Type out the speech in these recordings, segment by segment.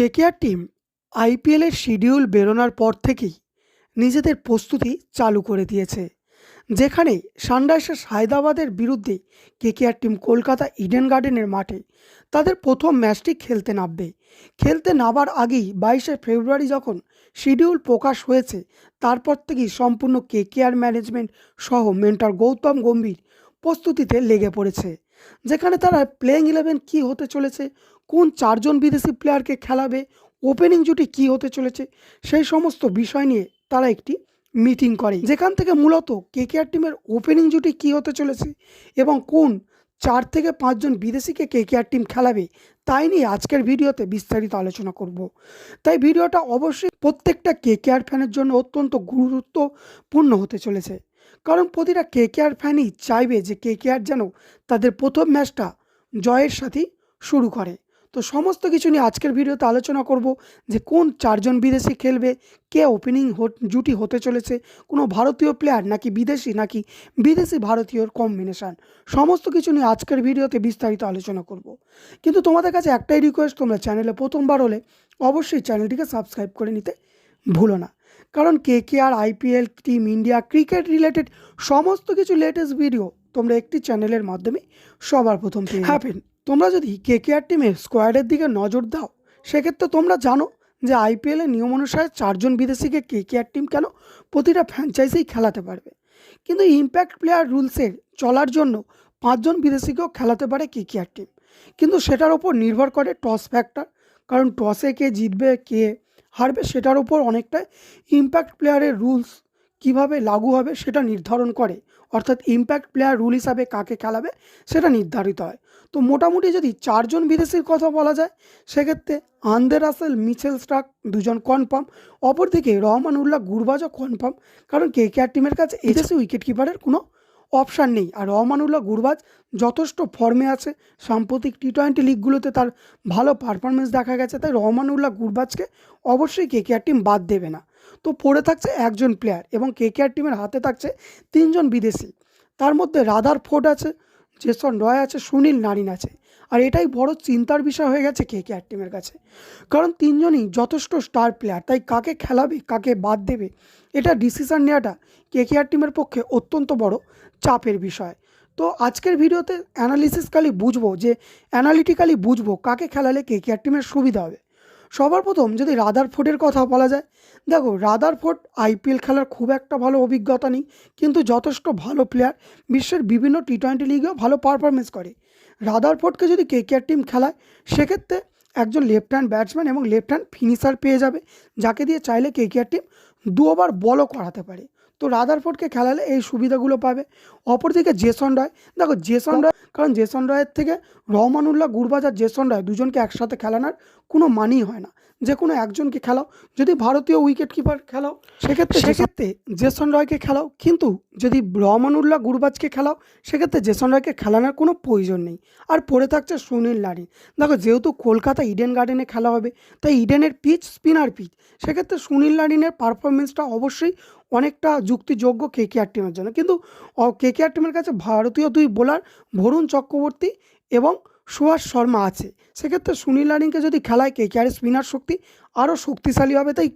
KKR team আইপিএলের schedule বেরোনোর পর থেকেই নিজেদের প্রস্তুতি চালু করে দিয়েছে, যেখানে সানরাইজার্স হায়দ্রাবাদের বিরুদ্ধে কেকেআর টিম কলকাতা ইডেন গার্ডেনের মাঠে তাদের প্রথম ম্যাচটি খেলতে নামবে। খেলতে নামার আগেই বাইশে ফেব্রুয়ারি যখন শিডিউল প্রকাশ হয়েছে, তারপর থেকেই সম্পূর্ণ কেকেআর ম্যানেজমেন্ট সহ মেন্টর গৌতম গম্ভীর প্রস্তুতিতে লেগে পড়েছে। যেখানে তারা প্লেইং ইলেভেন কী হতে চলেছে, কোন চারজন বিদেশি প্লেয়ারকে খেলাবে ওপেনিং জুটি কী হতে চলেছে, সেই সমস্ত বিষয় নিয়ে তারা একটি মিটিং করে। যেখান থেকে মূলত কে কেকেআর টিমের ওপেনিং জুটি কী হতে চলেছে এবং কোন চার থেকে পাঁচজন বিদেশিকে কে কেকেআর টিম খেলাবে, তাই নিয়ে আজকের ভিডিওতে বিস্তারিত আলোচনা করব। তাই ভিডিওটা অবশ্যই প্রত্যেকটা কেকেআর ফ্যানের জন্য অত্যন্ত গুরুত্বপূর্ণ হতে চলেছে। কারণ প্রতিটা কেকেআর ফ্যানই চাইবে যে কেকেআর যেন তাদের প্রথম ম্যাচটা জয়ের সাথেই শুরু করে। তো সমস্ত কিছু নিয়ে আজকের ভিডিওতে আলোচনা করব যে কোন চারজন বিদেশি খেলবে, কে ওপেনিং জুটি হতে চলেছে, কোনো ভারতীয় প্লেয়ার নাকি বিদেশি নাকি বিদেশি ভারতীয়র কম্বিনেশান সমস্ত কিছু নিয়ে আজকের ভিডিওতে বিস্তারিত আলোচনা করব। কিন্তু তোমাদের কাছে একটাই রিকোয়েস্ট তোমরা চ্যানেলে প্রথমবার হলে অবশ্যই চ্যানেলটিকে সাবস্ক্রাইব করে নিতে ভুলো না। কারণ K K R IPL team India cricket related সমস্ত কিছু লেটেস্ট ভিডিও তোমরা একটি চ্যানেলের মাধ্যমে সবার প্রথম পেয়ে হ্যাপেন তোমরা যদি কে কে আর টিমের স্কোয়াডের দিকে নজর দাও সেক্ষেত্রে তোমরা জানো যে আইপিএলের নিয়ম অনুসারে চারজন বিদেশিকে কে কে আর টিম কেন প্রতিটা ফ্র্যাঞ্চাইজেই খেলাতে পারবে? কিন্তু ইম্প্যাক্ট প্লেয়ার রুলসের চলার জন্য পাঁচজন বিদেশিকেও খেলাতে পারে কে কে আর টিম। কিন্তু সেটার ওপর নির্ভর করে টস ফ্যাক্টর কারণ টসে কে জিতবে কে হারবে সেটার উপর অনেকটা ইম্প্যাক্ট প্লেয়ারের রুলস কীভাবে লাগু হবে সেটা নির্ধারণ করে। অর্থাৎ ইম্প্যাক্ট প্লেয়ার রুল হিসাবে কাকে খেলাবে সেটা নির্ধারিত হয়। তো মোটামুটি যদি চারজন বিদেশির কথা বলা যায় সেক্ষেত্রে আন্দে রাসেল মিচেল স্টাক দুজন কনফার্ম অপরদিকে রহমান উল্লাহ গুরবাজও কনফার্ম কারণ কে কে আর টিমের কাছে এদেশে উইকেট কিপারের কোনো অপশান নেই। আর রহমানুল্লাহ গুরবাজ যথেষ্ট ফর্মে আছে। সাম্প্রতিক টি টোয়েন্টি লিগগুলোতে তার ভালো পারফরমেন্স দেখা গেছে, তাই রহমানুল্লাহ গুরবাজকে অবশ্যই কেকেআর টিম বাদ দেবে না। তো পড়ে থাকছে একজন প্লেয়ার এবং কেকেআর টিমের হাতে থাকছে তিনজন বিদেশি। তার মধ্যে রাদার ফোর্ড আছে, জেসন রয় আছে, সুনীল নারিন আছে। আর এটাই বড় চিন্তার বিষয় হয়ে গেছে কে কে আর টিমের কাছে। কারণ তিনজনই যথেষ্ট স্টার প্লেয়ার তাই কাকে খেলাবে, কাকে বাদ দেবে, এটা ডিসিশন নেওয়াটা কে কে আর টিমের পক্ষে অত্যন্ত বড় চাপের বিষয়। তো আজকের ভিডিওতে অ্যানালিসিসকালি বুঝব যে অ্যানালিটিক্যালি বুঝব কাকে খেলালে কে কে আর টিমের সুবিধা হবে। সবার প্রথম যদি রাদার ফোর্ডের কথা বলা যায়, দেখো রাদার ফোর্ড আইপিএল খেলার খুব একটা ভালো অভিজ্ঞতা নেই, কিন্তু যথেষ্ট ভালো প্লেয়ার বিশ্বের বিভিন্ন টি টোয়েন্টি লিগেও ভালো পারফরমেন্স করে। রাদার ফোর্ডকে যদি কেকেআর টিম খেলায়, সেক্ষেত্রে একজন লেফট হ্যান্ড ব্যাটসম্যান এবং লেফট হ্যান্ড ফিনিশার পেয়ে যাবে, যাকে দিয়ে চাইলে কেকেআর টিম দু ওভার বলও করাতে পারে। তো রাদারফোর্ডকে খেলালে এই সুবিধাগুলো পাবে। অপরদিকে জেসন রয় দেখো জেসন রয় কারণ জেসন রয়ের থেকে রহমানুল্লাহ গুরবাজ আর জেসন রয় দুজনকে একসাথে খেলানোর কোনো মানই হয় না। যে কোনো একজনকে খেলাও। যদি ভারতীয় উইকেট কিপার খেলাও সেক্ষেত্রে সেক্ষেত্রে জেসন রয়কে খেলাও। কিন্তু যদি রহমানুল্লাহ গুরবাজকে খেলাও সেক্ষেত্রে জেসন রয়কে খেলানোর কোনো প্রয়োজন নেই। আর পড়ে থাকছে সুনীল নারী দেখো যেহেতু কলকাতা ইডেন গার্ডেনে খেলা হবে তাই ইডেনের পিচ স্পিনার পিচ সেক্ষেত্রে সুনীল নারিনের পারফরমেন্সটা অবশ্যই অনেকটা যুক্তিযোগ্য কে কে আর টিমের জন্য। কিন্তু কে কে আর টিমের কাছে ভারতীয় দুই বোলার ভরুণ চক্রবর্তী এবং সুভাষ শর্মা আছে। সেক্ষেত্রে সুনীল লারিনকে যদি খেলায় কে কেআর স্পিনার শক্তি আরও শক্তিশালী হবে, তাই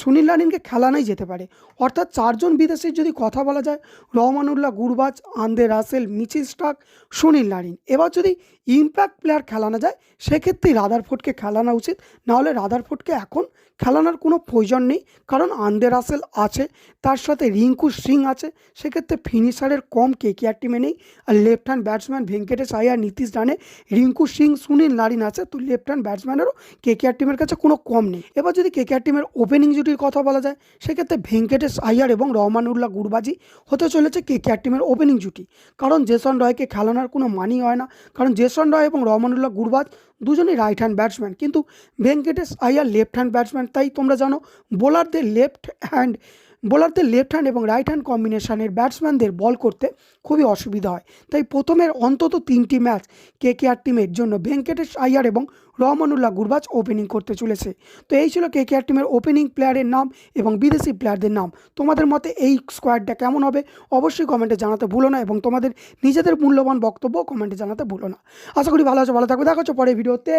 সুনীল লারিনকে খেলানোই যেতে পারে। অর্থাৎ চারজন বিদেশির যদি কথা বলা যায়, Rahmanullah, Gurbaz Andre Russell, Mitchell Starc Sunil Narine এবার যদি ইম্প্যাক্ট প্লেয়ার খেলানো যায় সেক্ষেত্রেই রাদারফোর্ডকে খেলানো উচিত। নাহলে রাদারফোর্ডকে এখন খেলানোর কোনো প্রয়োজন নেই, কারণ আন্দে রাসেল আছে, তার সাথে রিঙ্কু সিং আছে, সেক্ষেত্রে ফিনিশারের কম কে কেআর টিমে নেই। আর left hand batsman Venkatesh Iyer, Nitish Rana Rinku Singh, Sunil Narine আছে, তো লেফট হ্যান্ড ব্যাটসম্যানেরও কে কেআর টিমের কাছে কোনো কম নেই। এবার যদি কে কেআর টিমের ওপেনিং জুটির কথা বলা যায়, সেক্ষেত্রে ভেঙ্কটেশ আয়ার এবং রহমানুল্লাহ গুরবাজি হতে চলেছে কে কেআর টিমের ওপেনিং জুটি। কারণ জেসন রয়কে খেলানোর কোনো মানি হয় না। কারণ জেসন রয় এবং রহমানুল্লাহ গুরবাজ দুজনই রাইট হ্যান্ড ব্যাটসম্যান কিন্তু Venkatesh Iyer left hand batsman তাই তোমরা জানো বোলারদের লেফট হ্যান্ড বোলারদের লেফট হ্যান্ড এবং রাইট হ্যান্ড কম্বিনেশনের ব্যাটসম্যানদের বল করতে খুবই অসুবিধা হয়। তাই প্রথমের অন্তত তিনটি ম্যাচ কে কে আর টিমের জন্য ভেঙ্কটেশ আয়ার এবং রহমানুল্লাহ গুরবাজ ওপেনিং করতে চলেছে। তো এই ছিল কে কে আর টিমের ওপেনিং প্লেয়ারের নাম এবং বিদেশি প্লেয়ারদের নাম। তোমাদের মতে এই স্কোয়াডটা কেমন হবে? অবশ্যই কমেন্টে জানাতে ভুলো না এবং তোমাদের নিজেদের মূল্যবান বক্তব্য কমেন্টে জানাতে ভুলো না। আশা করি ভালো আছো, ভালো থাকবে দেখা হচ্ছে পরে ভিডিওতে